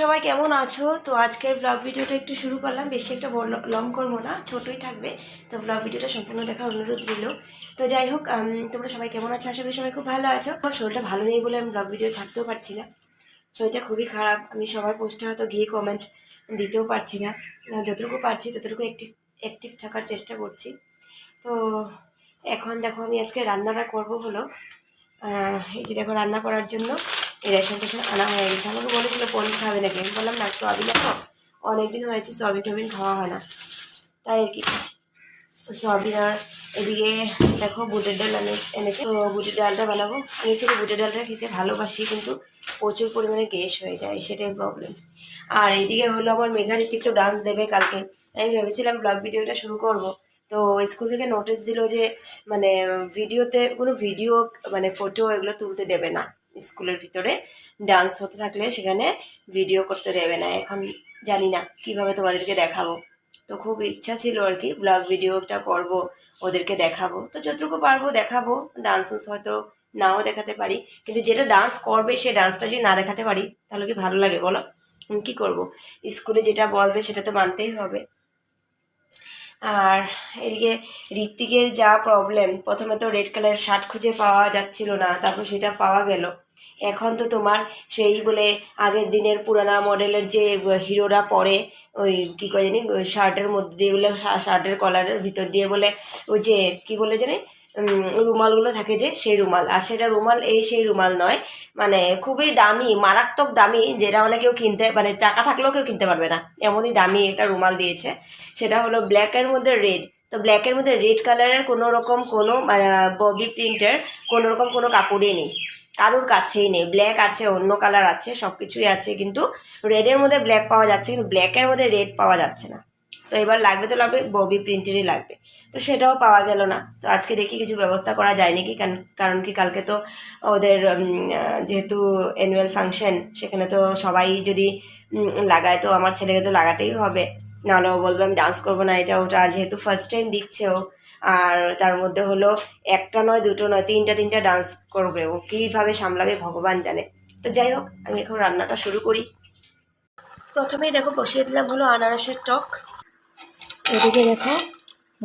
সবাই কেমন আছো? তো আজকের ব্লগ ভিডিওটা একটু শুরু করলাম। বেশি একটা লং করব না, ছোটই থাকবে। তো ব্লগ ভিডিওটা সম্পূর্ণ দেখার অনুরোধ রইল। তো যাই হোক তোমরা সবাই কেমন আছো? আশা করি সবাই খুব ভালো আছো। আমার শরীরটা ভালো নেই বলে আমি ব্লগ ভিডিও ছাড়তেও পারছি না। শরীরটা খুবই খারাপ। আমি সবার পোস্টে হয়তো গিয়ে কমেন্ট দিতেও পারছি না। যতটুকু পারছি, ততটুকু অ্যাক্টিভ অ্যাক্টিভ থাকার চেষ্টা করছি। তো এখন দেখো, আমি আজকে রান্নাটা করব হলো। এই যে দেখো, রান্না করার জন্য এই রেশন টেশন আনা হয়ে গেছে। আমাকে বলেছিল পনির খাবে নাকি? আমি বললাম, না সোয়াবিন এখন অনেকদিন হয়েছে সোয়াবিন টোবিন খাওয়া হয় না। তাই আর কি। সোয়াবিন আর এদিকে দেখো, বুটের ডাল আমি এনেছে। তো বুটের ডালটা বানাবো। আমি ছিল বুটের ডালটা খেতে ভালোবাসি, কিন্তু প্রচুর পরিমাণে গ্যাস হয়ে যায়, সেটাই প্রবলেম আর এদিকে হলো আমার মেঘারিত একটু ডান্স দেবে কালকে। আমি ভেবেছিলাম ব্লগ ভিডিওটা শুরু করব। তো স্কুল থেকে নোটিশ দিল যে মানে ভিডিওতে কোনো ভিডিও মানে ফটো এগুলো তুলতে দেবে না। স্কুলের ভিতরে ডান্স হতে থাকলে সেখানে ভিডিও করতে দেবে না। এখন জানি না কীভাবে তোমাদেরকে দেখাবো। তো খুব ইচ্ছা ছিল আর কি ব্লগ ভিডিওটা করব, ওদেরকে দেখাবো। তো যতটুকু পারব দেখাবো ডান্স হয়তো নাও দেখাতে পারি। কিন্তু যেটা ডান্স করবে, সে ডান্সটা যদি না দেখাতে পারি, তাহলে কি ভালো লাগে বলো? কী করব? স্কুলে যেটা বলবে সেটা তো মানতেই হবে। আর এদিকে ঋত্বিকের যা প্রবলেম প্রথমে তো রেড কালারের শার্ট খুঁজে পাওয়া যাচ্ছিল না, তারপর সেটা পাওয়া গেল। এখন তো তোমার সেই বলে আগের দিনের পুরানা মডেলের যে হিরোরা পরে, ওই কী করে জানি শার্টের মধ্যে দিয়ে বলে শার্টের কলারের ভিতর দিয়ে বলে, ওই যে, কী বলে জানি রুমালগুলো থাকে যে, সেই রুমাল। আর সেটা রুমাল এই সেই রুমাল নয়। মানে খুবই দামি, মারাত্মক দামি, যেটা মানে কেউ কিনতে মানে টাকা থাকলেও কেউ কিনতে পারবে না। এমনই দামি একটা রুমাল দিয়েছে। সেটা হলো ব্ল্যাকের মধ্যে রেড তো ব্ল্যাকের মধ্যে রেড কালারের কোনো রকম কোনো ববি প্রিন্টের কোনো রকম কোনো কাপড়ই নেই। কারোর কাছেই নেই। ব্ল্যাক আছে, অন্য কালার আছে সব কিছুই আছে, কিন্তু রেডের মধ্যে ব্ল্যাক পাওয়া যাচ্ছে, কিন্তু ব্ল্যাকের মধ্যে রেড পাওয়া যাচ্ছে না। তো এবার লাগবে তো লাগবে, ববি প্রিন্টেরই লাগবে। তো সেটাও পাওয়া গেল না। তো আজকে দেখি কিছু ব্যবস্থা করা যায় নাকি? কারণ কি কালকে তো ওদের যেহেতু অ্যানুয়াল ফাংশন সেখানে তো সবাই যদি লাগায়, তো আমার ছেলেকে তো লাগাতেই হবে। নাহলে ও বলবে, আমি ডান্স করব না, এটা ওটা। আর যেহেতু ফার্স্ট টাইম দিচ্ছে ও আর তার মধ্যে হলো একটা নয়, দুটো নয়, তিনটা তিনটা ডান্স করবে। ও কীভাবে সামলাবে ভগবান জানে। তো যাই হোক, আমি এখন রান্নাটা শুরু করি। প্রথমেই দেখো, বসিয়ে দিলাম হলো আনারসের টক। এদিকে দেখো,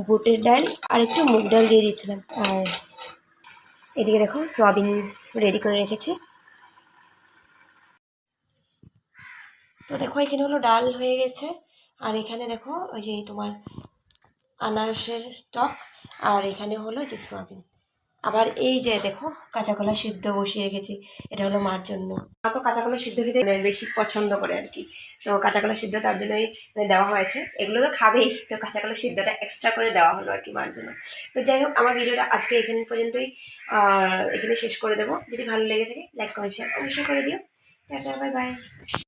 বুটের ডাল আর একটু মুগ ডাল দিয়ে দিয়েছিলাম। আর এদিকে দেখো, সয়াবিন রেডি করে রেখেছি। তো দেখো, এখানে হলো ডাল হয়ে গেছে। আর এখানে দেখো, ওই যে তোমার আনারসের টক আর এখানে হলো যে সোয়াবিন। আবার এই যে দেখো, কাঁচা কলা সিদ্ধ বসিয়ে রেখেছি, এটা হলো মার জন্য। তো কাঁচা কলা সিদ্ধ খেতে বেশি পছন্দ করে আর কি। তো কাঁচা কলা সিদ্ধ তার জন্যই দেওয়া হয়েছে। এগুলো তো খাবেই, তো কাঁচা কলা সিদ্ধটা এক্সট্রা করে দেওয়া হলো আর কি মার জন্য। তো যাই হোক, আমার ভিডিওটা আজকে এখান পর্যন্তই। এখানে শেষ করে দেবো। যদি ভালো লেগে থাকে লাইক কমেন্ট শেয়ার অবশ্যই করে দিও। Tata bye bye